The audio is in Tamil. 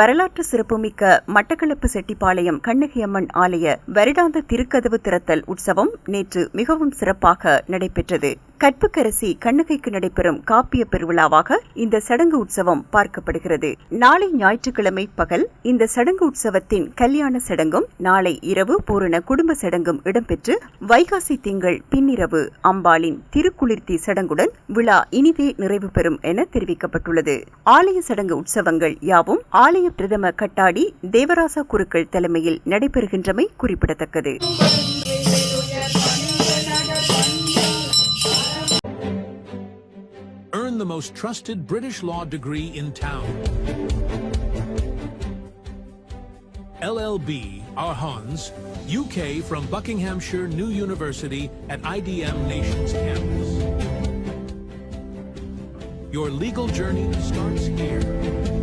வரலாற்று சிறப்புமிக்க மட்டக்களப்பு செட்டிப்பாளையம் கண்ணகியம்மன் ஆலய வருடாந்த திருக்கதவு திறத்தல் உற்சவம் நேற்று மிகவும் சிறப்பாக நடைபெற்றது. கற்புக்கரசி கண்ணகைக்கு நடைபெறும் காப்பிய பெருவிழாவாக இந்த சடங்கு உற்சவம் பார்க்கப்படுகிறது. நாளை ஞாயிற்றுக்கிழமை பகல் இந்த சடங்கு உற்சவத்தின் கல்யாண சடங்கும் நாளை இரவு பூரண குடும்ப சடங்கும் இடம்பெற்று வைகாசி திங்கள் பின்னிரவு அம்பாளின் திருக்குளிர்த்தி சடங்குடன் விழா இனிதே நிறைவு பெறும் என தெரிவிக்கப்பட்டுள்ளது. ஆலய சடங்கு உற்சவங்கள் யாவும் ஆலய பிரதம கட்டாடி தேவராசா குருக்கள் தலைமையில் நடைபெறுகின்றமை குறிப்பிடத்தக்கது. Earn the most trusted British law degree in town. LLB, our Hans, UK from Buckinghamshire New University at IDM Nations campus. Your legal journey starts here.